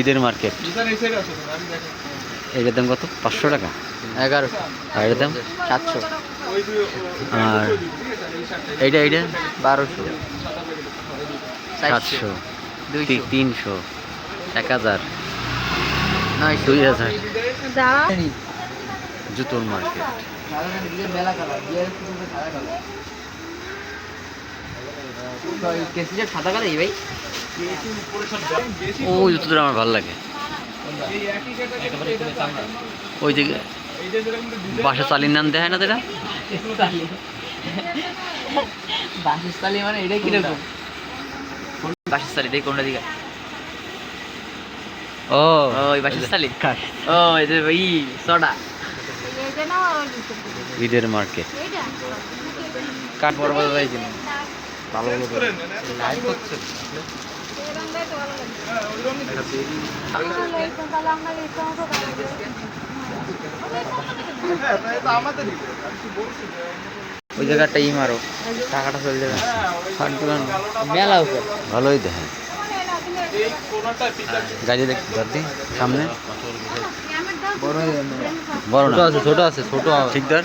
ঈদের মার্কেট। এটার দাম কত? পাঁচশো টাকা? আর এটার দাম? সাতশো। আর এইটা এইটা? বারোশো। সাতশো তিনশো। এক হাজার। দুই হাজার। জুতোর মার্কেট। সাদা কালার ভাই? ও জুতোটা আমার ভালো লাগে। ওই দিকে বাসা চালির নাম দেখায় না তো এটা মানে এটা কীরকম? বাসস্থালী দেখি কোনটা দিকে। ও ওই ও এই যে সডা। ওই ঈদের মার্কেট কাঠ বড় বড় ভাই ভালো ভালো লাইভ হচ্ছে ওই জায়গাটা ই মারো। টাকাটা চলে যাবে মেলা উপর। ভালোই দেখেন। গাড়ি দেখ ধরতি সামনে। বড় আছে ছোট আছে ছোট ঠিক ধর।